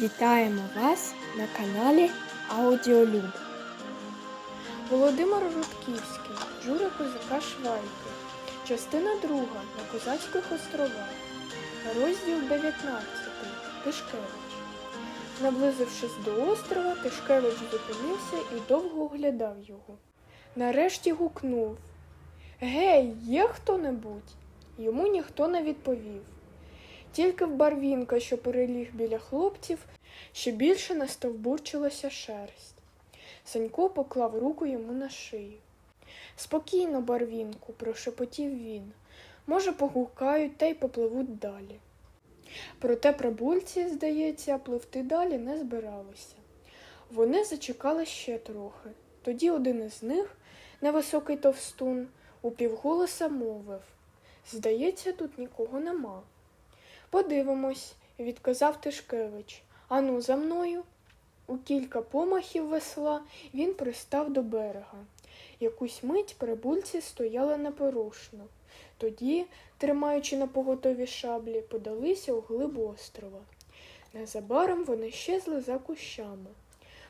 Вітаємо вас на каналі Аудіолюб. Володимир Рудківський, Жура Козака Швайки. Частина 2 на Козацьких островах. Розділ 19. Тишкевич. Наблизившись до острова, Тишкевич зупинився і довго оглядав його. Нарешті гукнув Гей, є хто-небудь? Йому ніхто не відповів. Тільки в барвінка, що переліг біля хлопців, ще більше настовбурчилася шерсть. Санько поклав руку йому на шию. Спокійно, барвінку, прошепотів він. Може, погукають та й попливуть далі. Проте прибульці, здається, пливти далі не збиралися. Вони зачекали ще трохи. Тоді один із них, невисокий товстун, упівголоса мовив Здається, тут нікого нема. Подивимось, відказав Тишкевич. Ану, за мною. У кілька помахів весла він пристав до берега. Якусь мить прибульці стояли непорушно. Тоді, тримаючи на поготові шаблі, подалися у глиб острова. Незабаром вони щезли за кущами.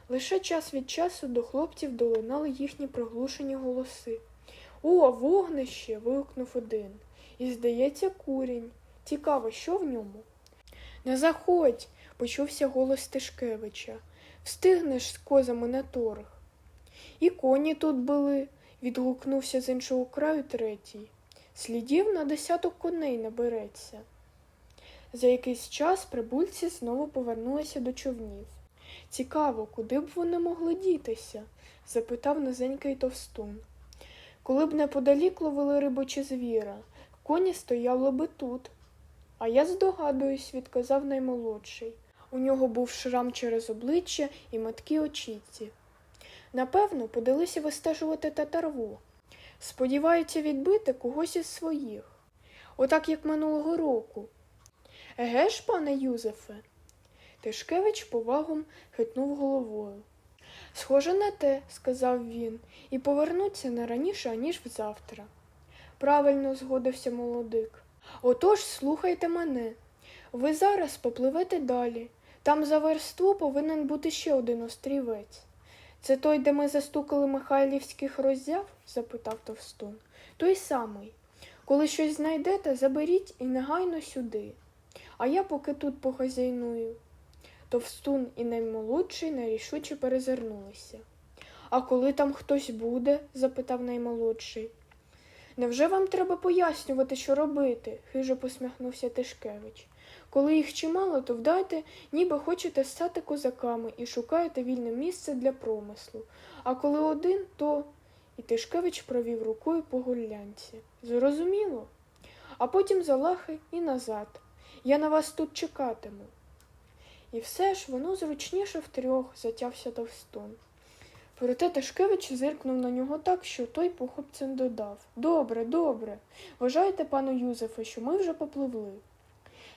Лише час від часу до хлопців долинали їхні приглушені голоси. О, вогнище. вигукнув один. І, здається, курінь. Цікаво, що в ньому? Не заходь, почувся голос Тишкевича. Встигнеш з козами на торг. І коні тут були, відгукнувся з іншого краю третій. Слідів на десяток коней набереться. За якийсь час прибульці знову повернулися до човнів. Цікаво, куди б вони могли дітися? запитав низенький товстун. Коли б неподалік ловили рибу чи звіра, коні стояли би тут. А я здогадуюсь, відказав наймолодший. У нього був шрам через обличчя і маткі очіці. Напевно, подалися вистежувати татарву. Сподіваються відбити когось із своїх, отак як минулого року. Еге ж, пане Юзефе? Тишкевич повагом хитнув головою. Схоже на те, сказав він, і повернуться не раніше, аніж взавтра. Правильно згодився молодик. Отож, слухайте мене. Ви зараз попливете далі. Там за версту повинен бути ще один острівець. Це той, де ми застукали Михайлівських роззяв? запитав товстун. Той самий. Коли щось знайдете, заберіть і негайно сюди. А я поки тут похазяйную. Товстун і наймолодший нерішуче перезирнулися. А коли там хтось буде? запитав наймолодший. Невже вам треба пояснювати, що робити? хижо посміхнувся Тишкевич. Коли їх чимало, то вдайте, ніби хочете стати козаками і шукаєте вільне місце для промислу. А коли один, то. І Тишкевич провів рукою по гулянці. Зрозуміло? А потім за лахи і назад. Я на вас тут чекатиму. І все ж воно зручніше втрьох, затявся товстун. Проте Тишкевич зиркнув на нього так, що той похопцем додав Добре, добре. Вважайте, пану Юзефе, що ми вже попливли.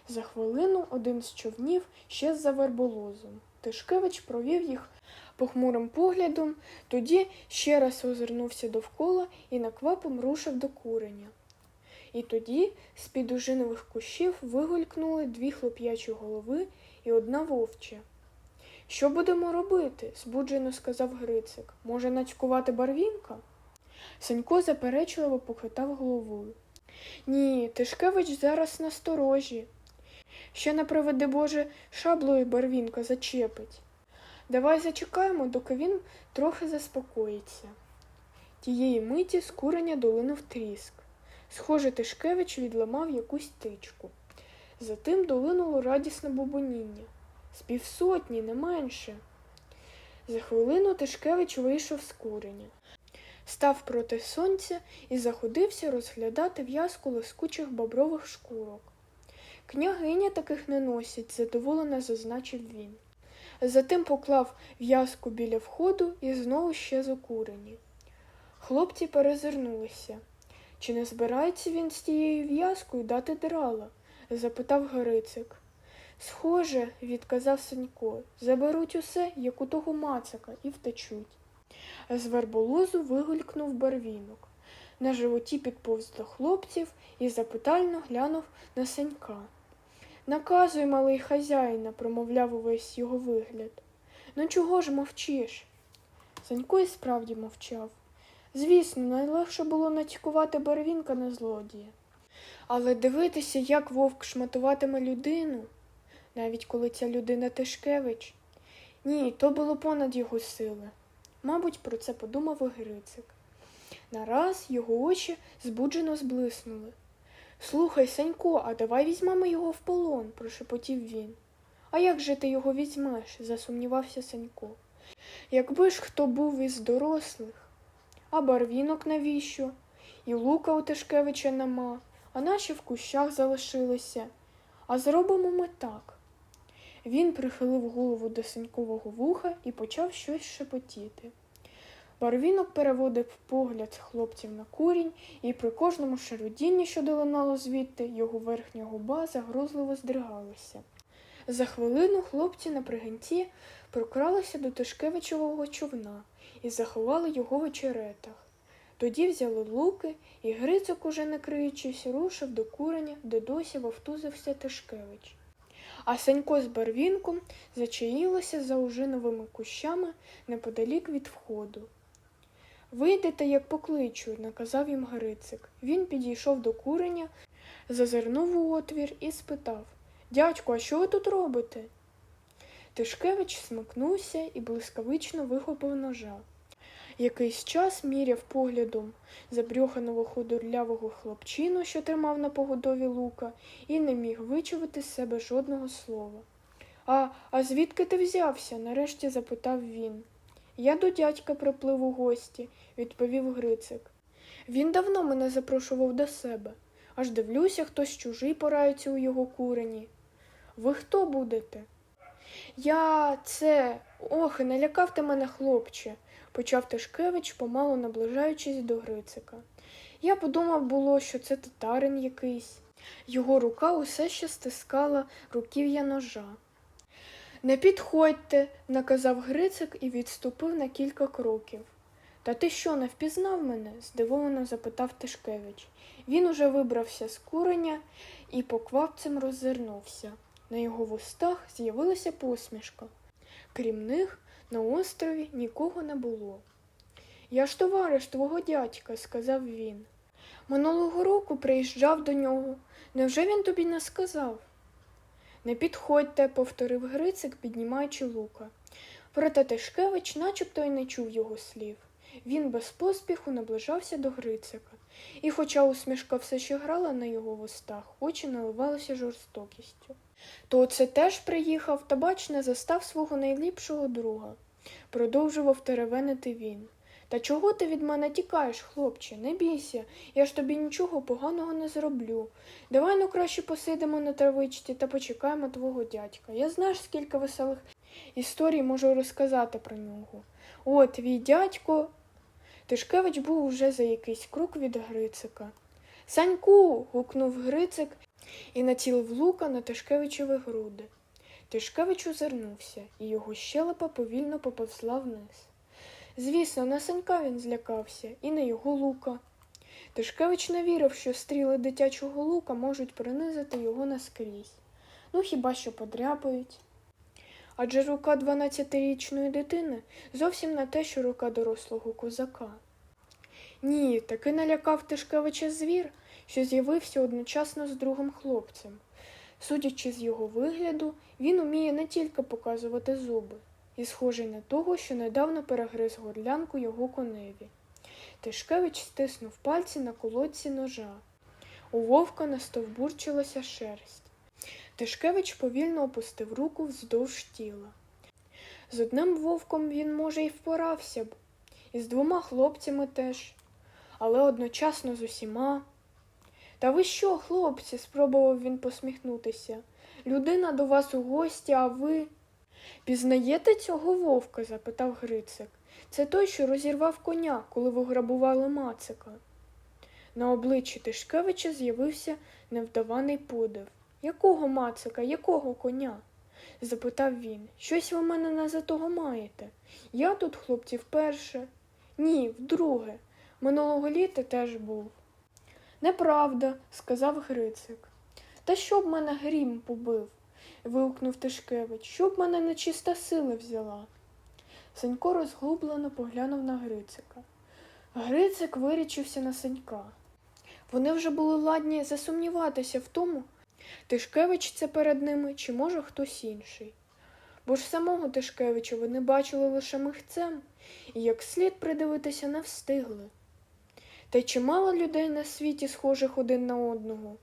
За хвилину один з човнів ще за верболозом. Тишкевич провів їх похмурим поглядом, тоді ще раз озирнувся довкола і наквапом рушив до куреня. І тоді з під ужинових кущів вигулькнули дві хлоп'ячі голови і одна вовча. Що будемо робити? збуджено сказав Грицик. Може, нацькувати барвінка? Санько заперечливо похитав головою. Ні, Тишкевич зараз насторожі. Ще не приведи Боже, шаблою барвінка зачепить. Давай зачекаємо, доки він трохи заспокоїться. Тієї миті з куреня долинув тріск. Схоже, Тишкевич відламав якусь тичку. Затим долинуло радісне бубоніння. З півсотні, не менше. За хвилину Тишкевич вийшов з куреня, став проти сонця і заходився розглядати в'язку лискучих бобрових шкурок. Княгиня таких не носить, задоволено зазначив він. Затим поклав в'язку біля входу і знову ще закурені. Хлопці перезирнулися. Чи не збирається він з тією в'язкою дати драла? запитав Грицик. Схоже, відказав Санько, заберуть усе, як у того мацака, і втечуть. З верболозу вигулькнув барвінок. На животі підповз до хлопців і запитально глянув на Санька. Наказуй, малий хазяїна, промовляв увесь його вигляд. Ну чого ж мовчиш? Санько і справді мовчав. Звісно, найлегше було нацькувати барвінка на злодія. Але дивитися, як вовк шматуватиме людину, навіть коли ця людина Тишкевич, ні, то було понад його сили. Мабуть, про це подумав і Грицик. Нараз його очі збуджено зблиснули. Слухай, Санько, а давай візьмемо його в полон, прошепотів він. А як же ти його візьмеш? засумнівався Санько. Якби ж хто був із дорослих, а барвінок навіщо? І лука у Тишкевича нема, а наші в кущах залишилися. А зробимо ми так. Він прихилив голову до синькового вуха і почав щось шепотіти. Барвінок переводив погляд хлопців на курінь, і при кожному шарудінні, що долинало звідти, його верхня губа загрозливо здригалася. За хвилину хлопці на пригинці прокралися до Тишкевичевого човна і заховали його в очеретах. Тоді взяли луки, і Грицик, уже не криючись, рушив до куреня, де досі вовтузився Тишкевич. А Санько з барвінком зачаїлося за ужиновими кущами неподалік від входу. Вийдете, як покличу, наказав їм Грицик. Він підійшов до куреня, зазирнув у отвір і спитав Дядьку, а що ви тут робите? Тишкевич смикнувся і блискавично вихопив ножа. Якийсь час міряв поглядом забрьоханого худорлявого хлопчину, що тримав на погодові лука, і не міг вичувати з себе жодного слова. А, а звідки ти взявся? нарешті запитав він. Я до дядька приплив у гості, відповів Грицик. Він давно мене запрошував до себе. Аж дивлюся, хтось чужий порається у його курені. Ви хто будете? Я це. Ох, і налякав ти мене, хлопче, почав Тишкевич, помалу наближаючись до Грицика. Я подумав було, що це татарин якийсь. Його рука усе ще стискала руків'я ножа. Не підходьте, наказав Грицик і відступив на кілька кроків. Та ти що, не впізнав мене? здивовано запитав Тишкевич. Він уже вибрався з куреня і поквапцем роззирнувся. На його вустах з'явилася посмішка. Крім них, на острові нікого не було. Я ж товариш твого дядька, сказав він. Минулого року приїжджав до нього. Невже він тобі не сказав? Не підходьте, повторив Грицик, піднімаючи лука. Проте Тишкевич начебто й не чув його слів. Він без поспіху наближався до Грицика, і, хоча усмішка все ще грала на його вустах, очі наливалися жорстокістю. То це теж приїхав та, бач, не застав свого найліпшого друга, продовжував теревенити він. Та чого ти від мене тікаєш, хлопче? Не бійся, я ж тобі нічого поганого не зроблю. Давай ну краще посидимо на травичці та почекаємо твого дядька. Я знаєш, скільки веселих історій можу розказати про нього. О, твій дядько. Тишкевич був уже за якийсь крок від Грицика. Саньку. гукнув Грицик і націлив лука на Тишкевичеві груди. Тишкевич озирнувся, і його щелепа повільно поповзла вниз. Звісно, на Санька він злякався, і на його лука. Тишкевич не вірив, що стріли дитячого лука можуть принизити його наскрізь. Ну хіба що подряпають. Адже рука дванадцятирічної дитини зовсім не те, що рука дорослого козака. Ні, таки налякав Тишкевича звір, що з'явився одночасно з другим хлопцем. Судячи з його вигляду, він уміє не тільки показувати зуби, і схожий на того, що недавно перегриз горлянку його коневі. Тишкевич стиснув пальці на колодці ножа. У вовка настовбурчилася шерсть. Тишкевич повільно опустив руку вздовж тіла. З одним вовком він, може, і впорався б, і з двома хлопцями теж, але одночасно з усіма. Та ви що, хлопці? спробував він посміхнутися. Людина до вас у гості, а ви. Пізнаєте цього вовка? запитав Грицик. Це той, що розірвав коня, коли ви грабували Мацика. На обличчі Тишкевича з'явився невдаваний подив. Якого Мацика, якого коня? запитав він. Щось ви мене не за того маєте. Я тут, хлопці, вперше. Ні, вдруге. Минулого літа теж був. Неправда, сказав Грицик. Та щоб мене грім побив, вигукнув Тишкевич, щоб мене нечиста сила взяла. Санько розгублено поглянув на Грицика. Грицик вирічився на Санька. Вони вже були ладні засумніватися в тому, Тишкевич це перед ними чи може хтось інший. Бо ж самого Тишкевича вони бачили лише михцем, і як слід придивитися не встигли. Та й чимало людей на світі схожих один на одного.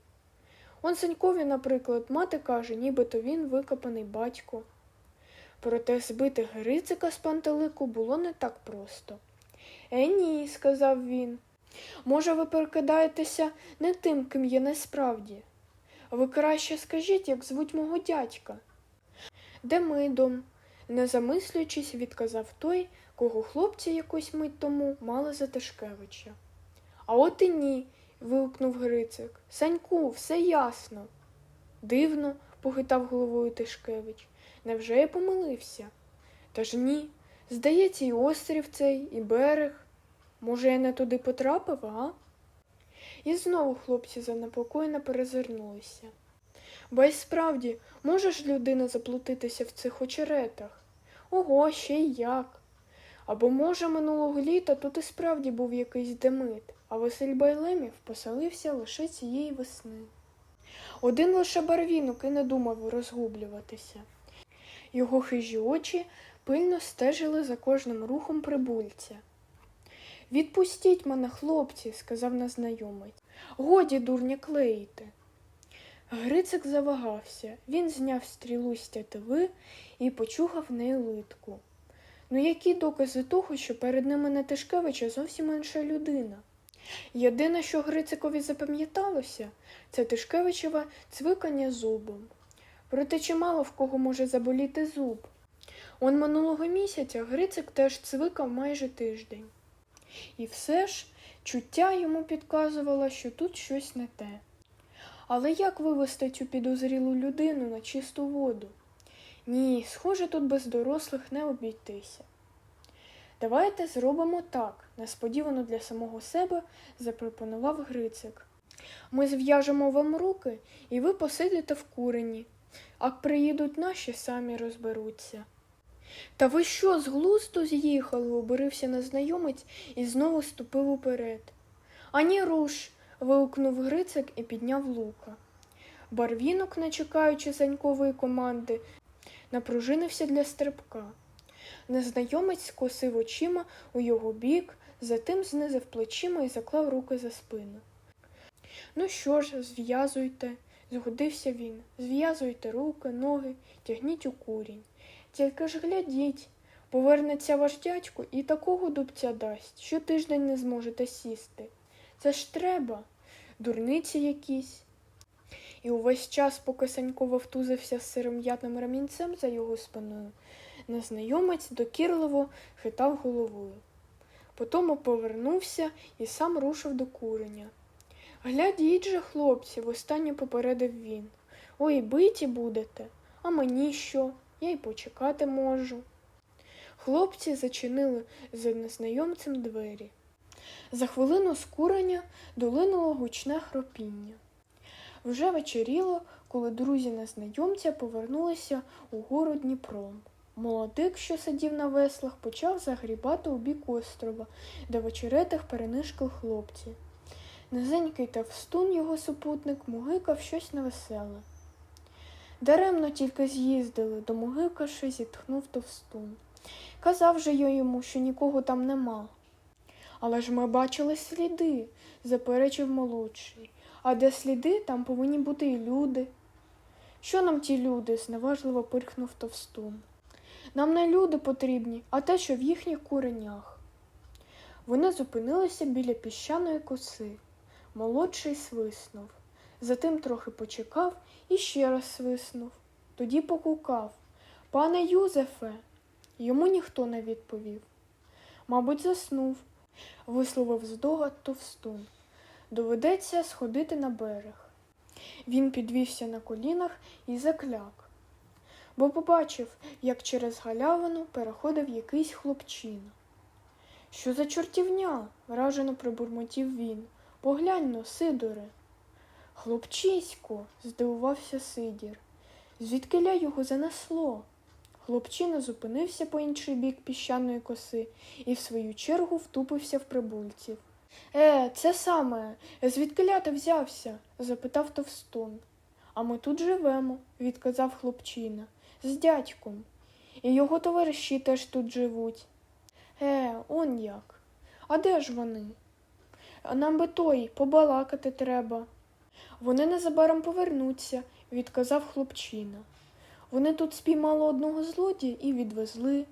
Он Санькові, наприклад, мати каже, нібито він викопаний батько. Проте збити Грицика з пантелику було не так просто. Е, ні, сказав він. Може, ви перекидаєтеся не тим, ким є насправді. Ви краще скажіть, як звуть мого дядька. Демидом, не замислюючись, відказав той, кого хлопці якусь мить тому мали за Тишкевича. А от і ні, вигукнув Грицик. Саньку, все ясно. Дивно, похитав головою Тишкевич. Невже я помилився? Та ж ні. Здається, і острів цей, і берег. Може, я не туди потрапив, а? І знову хлопці занепокоєно перезирнулися. Бо й справді, може ж людина заплутатися в цих очеретах? Ого, ще й як. Або, може, минулого літа тут і справді був якийсь демит, а Василь Байлемів поселився лише цієї весни. Один лише барвінок і не думав розгублюватися. Його хижі очі пильно стежили за кожним рухом прибульця. Відпустіть мене, хлопці, сказав незнайомець. Годі, дурня, клеїти. Грицик завагався. Він зняв стрілу з тятиви і почухав нею литку. Ну які докази того, що перед ними не Тишкевич, зовсім інша людина? Єдине, що Грицикові запам'яталося, це Тишкевичеве цвикання зубом. Проте чимало в кого може заболіти зуб. Он минулого місяця Грицик теж цвикав майже тиждень. І все ж чуття йому підказувало, що тут щось не те. Але як вивести цю підозрілу людину на чисту воду? Ні, схоже, тут без дорослих не обійтися. Давайте зробимо так, несподівано для самого себе запропонував Грицик. Ми зв'яжемо вам руки, і ви посидите в курені, а приїдуть наші, самі розберуться. Та ви що, з глузду з'їхали? обурився незнайомець і знову ступив уперед. Ані руш. вигукнув Грицик і підняв лука. Барвінок, не чекаючи занькової команди, напружинився для стрибка. Незнайомець скосив очима у його бік, затим знизив плечима і заклав руки за спину. Ну що ж, зв'язуйте, згодився він. Зв'язуйте руки, ноги, тягніть у курінь. Тільки ж глядіть, повернеться ваш дядько і такого дубця дасть, що тиждень не зможете сісти. Це ж треба, дурниці якісь. І увесь час, поки Санько вовтузився з сиром'ятним ремінцем за його спиною, незнайомець докірливо хитав головою. Потому повернувся і сам рушив до куреня. Глядіть же, хлопці, востаннє попередив він. Ой, биті будете, а мені що? Я й почекати можу. Хлопці зачинили за незнайомцем двері. За хвилину з куреня долинуло гучне хропіння. Вже вечеріло, коли друзі незнайомця повернулися у гору Дніпром. Молодик, що сидів на веслах, почав загрібати у бік острова, де в очеретах перенишкали хлопці. Низенький товстун, його супутник, мугикав щось невеселе. Даремно тільки з'їздили, до мугикаши зітхнув товстун. Казав же я йому, що нікого там нема. Але ж ми бачили сліди, заперечив молодший. А де сліди, там повинні бути і люди. Що нам ті люди? зневажливо пирхнув товстун. Нам не люди потрібні, а те, що в їхніх куренях. Вони зупинилися біля піщаної коси. Молодший свиснув. Затим трохи почекав і ще раз свиснув. Тоді покукав. Пане Юзефе. Йому ніхто не відповів. Мабуть, заснув, висловив здогад товстун. Доведеться сходити на берег. Він підвівся на колінах і закляк, бо побачив, як через галявину переходив якийсь хлопчина. Що за чортівня? вражено пробурмотів він. Поглянь но, Сидоре. Хлопчисько, здивувався Сидір. Звідкиля його занесло? Хлопчина зупинився по інший бік піщаної коси і в свою чергу втупився в прибульців. Е, це саме, звідкиля ти взявся? запитав товстун. А ми тут живемо, відказав хлопчина, з дядьком. І його товариші теж тут живуть. Е, он як. А де ж вони? Нам би той побалакати треба. Вони незабаром повернуться, відказав хлопчина. Вони тут спіймали одного злодія і відвезли.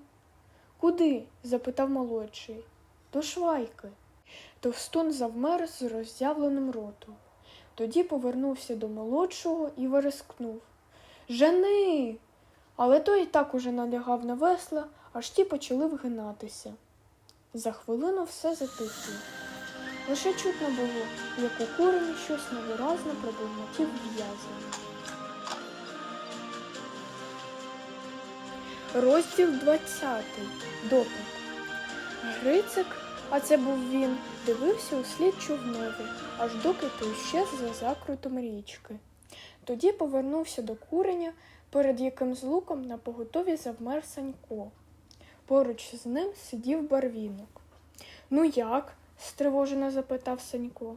Куди? запитав молодший. До швайки. Товстун завмер з роззявленим ротом. Тоді повернувся до молодшого і верескнув. Жени. Але той і так уже налягав на весла, аж ті почали вгинатися. За хвилину все затихло. Лише чутно було, як у курені щось невиразно пробурмотів в'язаний. Розділ 20. Допит. Грицик, а це був він, дивився у слід човнові, аж доки той щез за закрутом річки. Тоді повернувся до куреня, перед яким з луком на поготові завмер Санько. Поруч з ним сидів барвінок. Ну як? стривожено запитав Санько.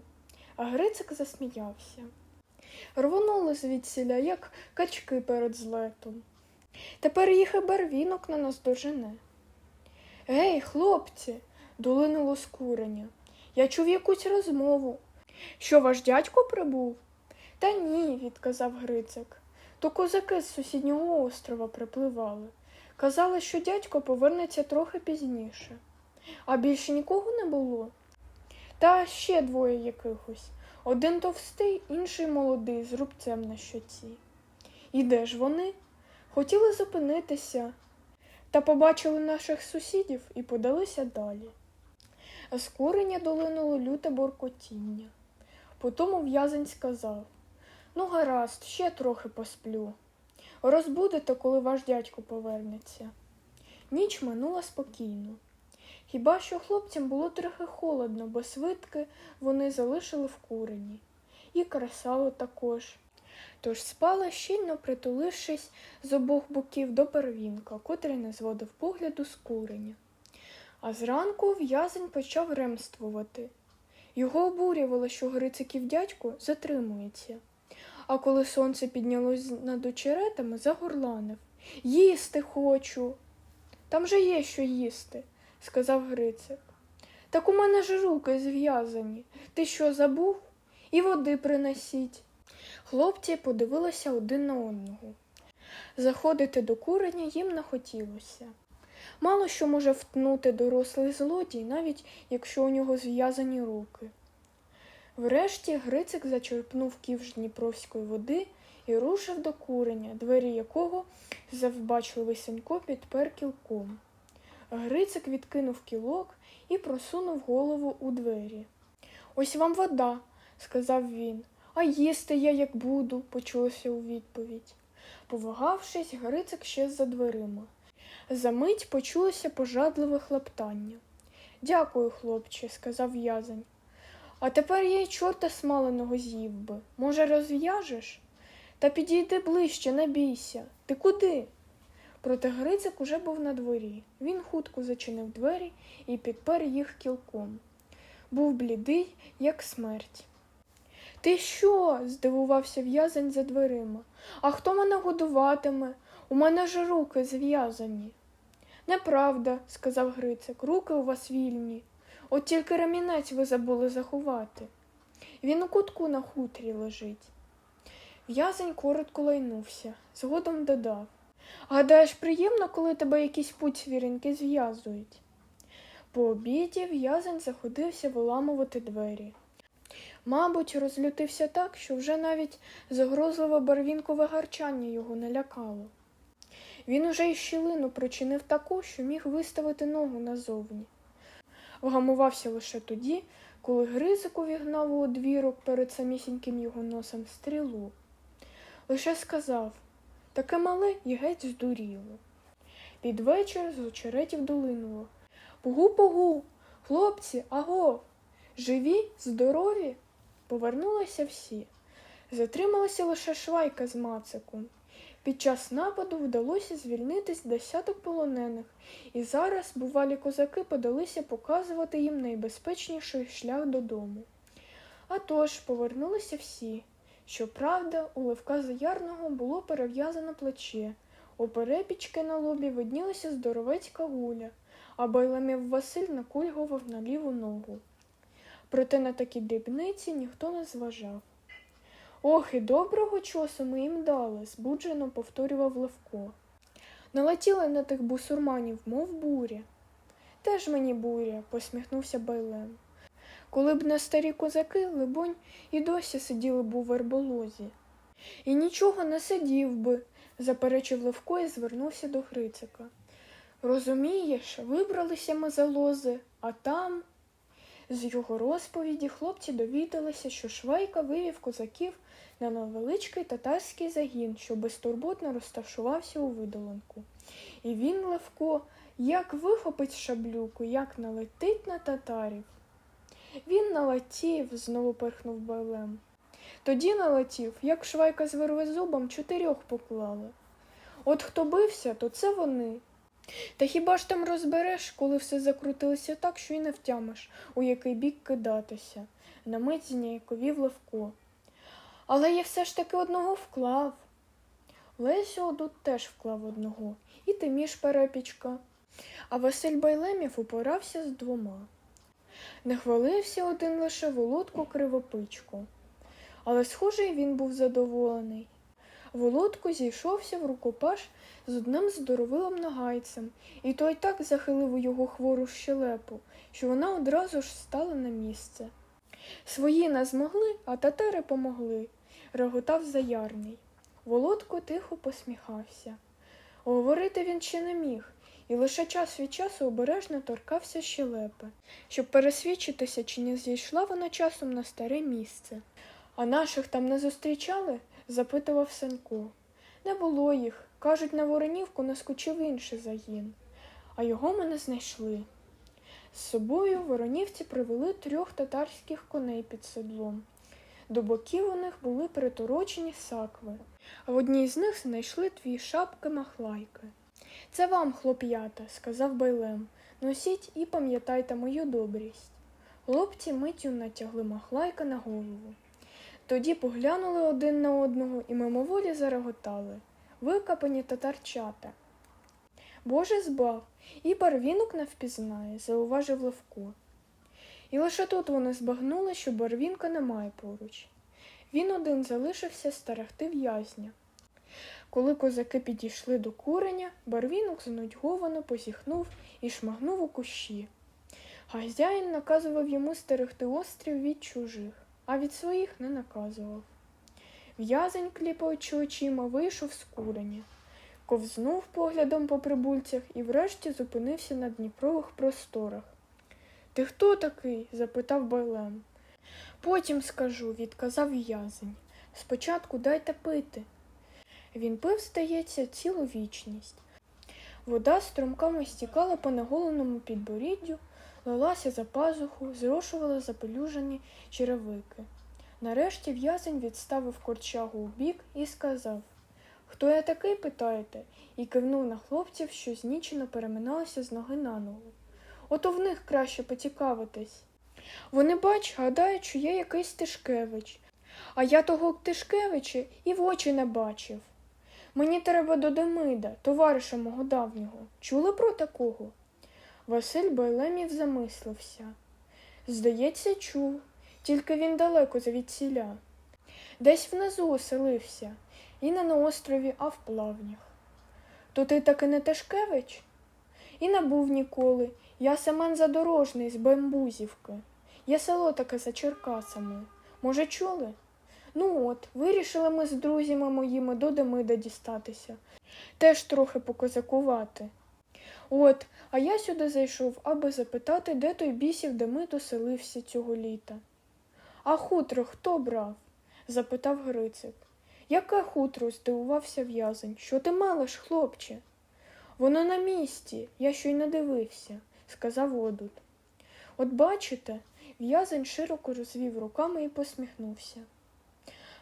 А Грицик засміявся. Рвонули звідсіля, як качки перед злетом. Тепер їх і барвінок на нас дожене. Гей, хлопці, долинуло з куреня. Я чув якусь розмову. Що ваш дядько прибув? Та ні, відказав Грицик. То козаки з сусіднього острова припливали. Казали, що дядько повернеться трохи пізніше. А більше нікого не було. Та ще двоє якихось. Один товстий, інший молодий, з рубцем на щоці. І де ж вони? Хотіли зупинитися, та побачили наших сусідів і подалися далі. З куреня долинуло люте буркотіння. Потому в'язень сказав Ну, гаразд, ще трохи посплю. Розбудете, коли ваш дядько повернеться. Ніч минула спокійно. Хіба що хлопцям було трохи холодно, бо свитки вони залишили в курені. І кресало також. Тож спала, щільно притулившись з обох боків до первінка, котрий не зводив погляду з куреня. А зранку в'язень почав ремствувати. Його обурювало, що Грициків дядько затримується. А коли сонце піднялось над очеретами, загорланив. Їсти хочу. Там же є що їсти, сказав Грицик. Так у мене ж руки зв'язані. Ти що забув? І води принесіть. Хлопці подивилися один на одного. Заходити до куреня їм не хотілося. Мало що може втнути дорослий злодій, навіть якщо у нього зв'язані руки. Врешті Грицик зачерпнув ківш дніпровської води і рушив до куреня, двері якого завбачливий Сенько підпер кілком. Грицик відкинув кілок і просунув голову у двері. Ось вам вода, сказав він. А їсти я як буду, почулося у відповідь. Повагавшись, Грицик ще за дверима. Замить почулося пожадливе хлептання. Дякую, хлопче, сказав в'язень. А тепер я й чорта смаленого з'їв би. Може, розв'яжеш? Та підійди ближче, не бійся. Ти куди? Проте Грицик уже був на дворі. Він хутко зачинив двері і підпер їх кілком. Був блідий, як смерть. Ти що? здивувався в'язень за дверима. А хто мене годуватиме? У мене ж руки зв'язані. Неправда, сказав Грицик, руки у вас вільні. От тільки ремінець ви забули заховати. Він у кутку на хутрі лежить. В'язень коротко лайнувся, згодом додав. Гадаєш, приємно, коли тебе якісь пуцвірінки зв'язують. По обіді в'язень заходився виламувати двері. Мабуть, розлютився так, що вже навіть загрозливе барвінкове гарчання його не лякало. Він уже й щілину причинив таку, що міг виставити ногу назовні. Вгамувався лише тоді, коли Гризик увігнав у одвірок перед самісіньким його носом стрілу. Лише сказав таке мале і геть здуріло. Під вечір з очеретів долинуло. Пугу-пугу, хлопці, аго, живі, здорові? Повернулися всі. Затрималася лише швайка з мациком. Під час нападу вдалося звільнитись десяток полонених, і зараз бувалі козаки подалися показувати їм найбезпечніший шлях додому. А тож повернулися всі. Щоправда, у Левка Заярного було перев'язано плече, у перепічки на лобі виднілася здоровецька гуля, а Байлемів Василь накульгував на ліву ногу. Проте на такі дрібниці ніхто не зважав. Ох, і доброго часу ми їм дали, збуджено повторював Левко. Налетіли на тих бусурманів, мов буря. Теж мені буря, посміхнувся Байлем. Коли б не старі козаки, либонь, і досі сиділи б у верболозі. І нічого не сидів би, заперечив Левко і звернувся до Грицика. Розумієш, вибралися ми за лози, а там. З його розповіді хлопці довідалися, що Швайка вивів козаків на невеличкий татарський загін, що безтурботно розташувався у видоланку. І він, Левко, як вихопить шаблюку, як налетить на татарів. Він налетів, знову перхнув Байлем. Тоді налетів, як швайка з вервезубом чотирьох поклали. От хто бився, то це вони. Та хіба ж там розбереш, коли все закрутилося так, що й не втямиш, у який бік кидатися, на мить зніяковів Левко. Але я все ж таки одного вклав. Лесю Одут теж вклав одного, і Тиміш Перепічка. А Василь Байлемів упорався з двома. Не хвалився один лише Володко Кривопичко. Але, схоже, він був задоволений. Володко зійшовся в рукопаш з одним здоровилим нагайцем, і той так захилив у його хвору щелепу, що вона одразу ж стала на місце. Свої не змогли, а татари помогли, реготав заярний. Володко тихо посміхався. Говорити він ще не міг, і лише час від часу обережно торкався щелепи, щоб пересвідчитися, чи не зійшла вона часом на старе місце. А наших там не зустрічали? Запитував Санько. Не було їх. Кажуть, на Воронівку наскочив інший загін, а його ми не знайшли. З собою воронівці привели трьох татарських коней під седлом. До боків у них були приторочені сакви, а в одній з них знайшли дві шапки махлайки. Це вам, хлоп'ята, сказав Байлем. Носіть і пам'ятайте мою добрість. Хлопці миттю натягли махлайка на голову. Тоді поглянули один на одного і мимоволі зареготали. Викапані татарчата. Боже збав, і барвінок не впізнає, зауважив Левко. І лише тут вони збагнули, що барвінка немає поруч. Він один залишився стерегти в'язня. Коли козаки підійшли до куреня, барвінок занудьговано позіхнув і шмагнув у кущі. Газяїн наказував йому стерегти острів від чужих, а від своїх не наказував. В'язень, кліпаючи очима, вийшов з куреня, ковзнув поглядом по прибульцях і врешті зупинився на Дніпрових просторах. Ти хто такий? запитав Байлем. Потім скажу, відказав в'язень. Спочатку дайте пити. Він пив, здається, цілу вічність. Вода струмками стікала по наголеному підборіддю, лилася за пазуху, зрошувала запелюжені черевики. Нарешті в'язень відставив корчагу у бік і сказав Хто я такий, питаєте? і кивнув на хлопців, що знічено переминалися з ноги на ногу. Ото в них краще поцікавитись. Вони, бач, гадають, що я якийсь Тишкевич, а я того Тишкевича і в очі не бачив. Мені треба до Демида, товариша мого давнього. Чули про такого? Василь Байлемів замислився. Здається, чув, тільки він далеко звідсіля. Десь внизу оселився, і не на острові, а в плавнях. То ти таки не Тишкевич? І не був ніколи. Я Семен Задорожний з Бембузівки. Є село таке за Черкасами. Може, чули? Ну от, вирішили ми з друзями моїми до Демида дістатися. Теж трохи покозакувати. От, а я сюди зайшов, аби запитати, де той бісів Демид оселився цього літа. А хутро хто брав? запитав Грицик. Яке хутро? здивувався в'язень. Що ти малиш, хлопче? Воно на місці, я що й не дивився, сказав Одут. От бачите, в'язень широко розвів руками і посміхнувся.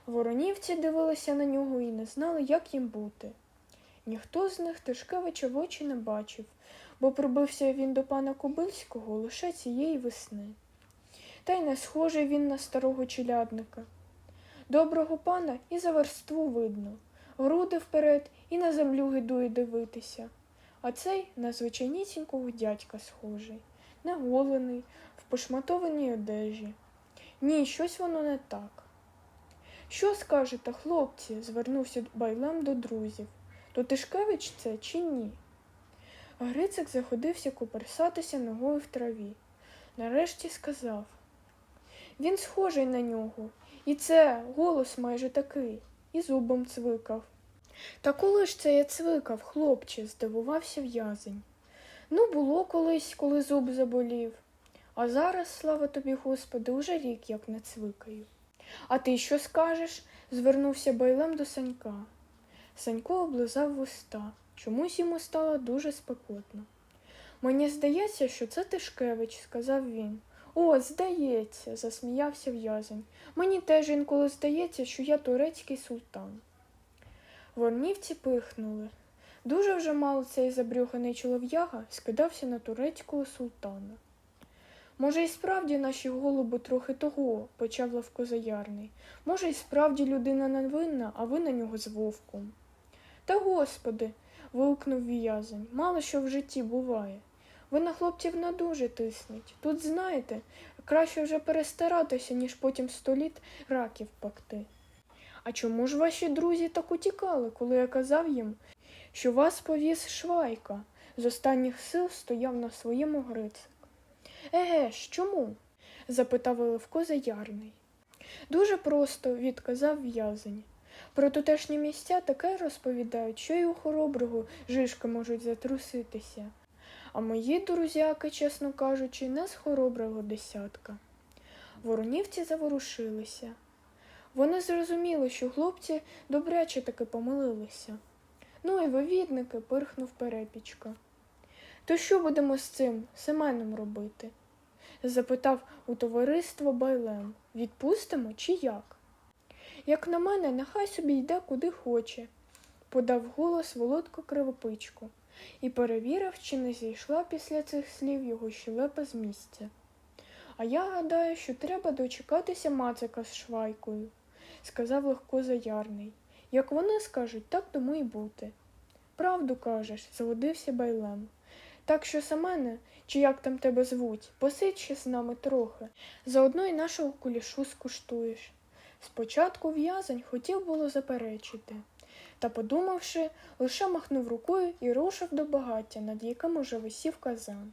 Воронівці дивилися на нього і не знали, як їм бути. Ніхто з них Тишкевича в очі не бачив, бо пробився він до пана Кобильського лише цієї весни. Та й не схожий він на старого челядника. Доброго пана і за верству видно, груди вперед і на землю гидує дивитися. А цей на звичайнісінького дядька схожий, неголений, в пошматованій одежі. Ні, щось воно не так. Що скажете, хлопці? звернувся байлем до друзів. То Тишкевич це чи ні? Грицик заходився куперсатися ногою в траві. Нарешті сказав Він схожий на нього, і це голос майже такий, і зубом цвикав. Та коли ж це я цвикав, хлопче, здивувався в'язень. Ну, було колись, коли зуб заболів. А зараз, слава тобі, Господи, уже рік як не цвикаю. А ти що скажеш? звернувся байлем до Санька. Санько облизав вуста. Чомусь йому стало дуже спекотно. Мені здається, що це Тишкевич, сказав він. О, здається, засміявся в'язень. Мені теж інколи здається, що я турецький султан. Ворнівці пихнули. Дуже вже мало цей забрюханий чолов'яга скидався на турецького султана. Може, і справді наші голуби трохи того, почав Левко Заярний. Може, і справді людина невинна, а ви на нього з вовком. Та господи. вигукнув в'язень, мало що в житті буває. Ви на хлопців не дуже тисніть. Тут, знаєте, краще вже перестаратися, ніж потім сто літ раків пекти. А чому ж ваші друзі так утікали, коли я казав їм, що вас повіз швайка, з останніх сил стояв на своєму грицик? Еге ж, чому? запитав Левко Заярний. Дуже просто, відказав в'язень. Про тутешні місця таке розповідають, що й у хороброго жишки можуть затруситися. А мої друзяки, чесно кажучи, не з хороброго десятка. Воронівці заворушилися. Вони зрозуміли, що хлопці добряче таки помилилися. Ну і вивідники пирхнув перепічка. То що будемо з цим Семеном робити? запитав у товариство Байлем. Відпустимо чи як? Як на мене, нехай собі йде куди хоче, подав голос Володко Кривопичко і перевірив, чи не зійшла після цих слів його щелепа з місця. А я гадаю, що треба дочекатися мацика з швайкою, сказав легко заярний. Як вони скажуть, так тому й бути. Правду кажеш, згодився байлем. Так що, Семене, чи як там тебе звуть, посидь ще з нами трохи, заодно й нашого кулішу скуштуєш. Спочатку в'язень хотів було заперечити, та, подумавши, лише махнув рукою і рушив до багаття, над яким уже висів казан.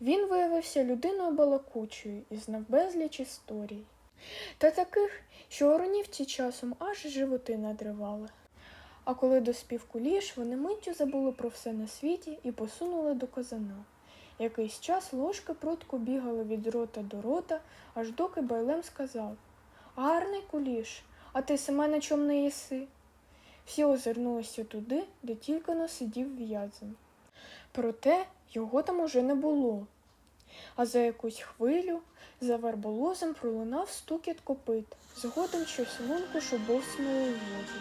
Він виявився людиною балакучою і знав безліч історій. Та таких, що оронівці часом аж животи надривали. А коли доспів куліш, вони миттю забули про все на світі і посунули до казана. Якийсь час ложки прутко бігали від рота до рота, аж доки байлем сказав Гарний куліш, а ти сама на чом не їси? Всі озирнулися туди, де тільки но сидів в'язень. Проте його там уже не було. А за якусь хвилю за верболозом пролунав стукіт копит, згодом щось лунку шубовснуло у воді.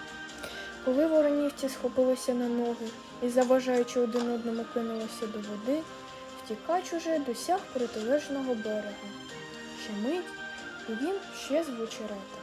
Коли воронівці схопилися на ноги і, заважаючи один одному, кинулися до води, втікач уже досяг протилежного берега. Ще мить, він ще очерета.